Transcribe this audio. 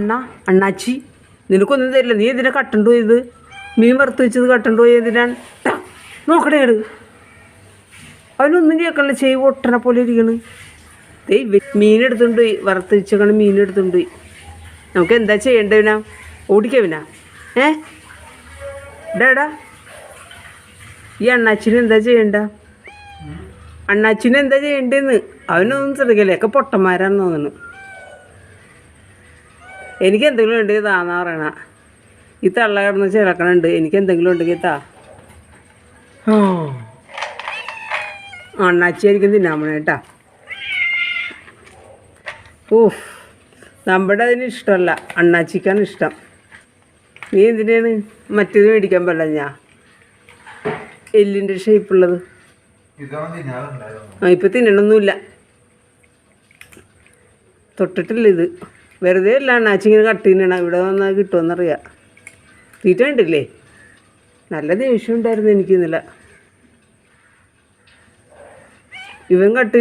അണ്ണ അണ്ണാച്ചി നിനക്കൊന്നും തരില്ല. നീ എന്തിനാ കട്ടണ്ടു പോയത്? മീൻ വറുത്ത് വെച്ചത് കട്ടണ്ടു പോയി എന്തിനാണ് നോക്കണേ അവനൊന്നും കേൾക്കണില്ല. ചെയ് ഒട്ടനെ പോലെ ഇരിക്കണ്. ദേ മീൻ വറുത്ത് വെച്ചേക്കണ മീൻ നമുക്ക് എന്താ ചെയ്യേണ്ടവിനാ ഓടിക്കവിനാ ഏ? ഡാടാ ഈ അണ്ണാച്ചിന് എന്താ ചെയ്യണ്ട? അണ്ണാച്ചിന് എന്താ ചെയ്യണ്ടേന്ന്? അവനൊന്നും ശ്രദ്ധിക്കല്ലേ? ഒക്കെ പൊട്ടന്മാരാണെന്ന് തോന്നുന്നു. എനിക്ക് എന്തെങ്കിലും ഉണ്ടെങ്കിൽ താന്നാ പറയണ. ഈ തള്ള കിടന്ന് ചിലക്കണുണ്ട്. എനിക്ക് എന്തെങ്കിലും ഉണ്ടെങ്കിൽ താ. അണ്ണാച്ചിയായിരിക്കും തിന്നാൻ പോണേ കേട്ടാ. ഊഫ് നമ്മുടെ അതിന് ഇഷ്ടമല്ല. അണ്ണാച്ചിക്കാണ് ഇഷ്ടം. നീ എന്തിനാണ് മറ്റേത് മേടിക്കാൻ പറ്റില്ല ഞാൻ? എല്ലിന്റെ ഷേപ്പുള്ളത് ആ ഇപ്പം തിന്നണമൊന്നുമില്ല തൊട്ടിട്ടില്ല ഇത്. വെറുതെ അല്ല അണ്ണാച്ചി ഇങ്ങനെ കട്ട് തിന്നണം ഇവിടെ വന്നാൽ കിട്ടുമെന്നറിയാം തീറ്റ കണ്ടില്ലേ? നല്ല ദേഷ്യം ഉണ്ടായിരുന്നു എനിക്ക് ഇവൻ കട്ട്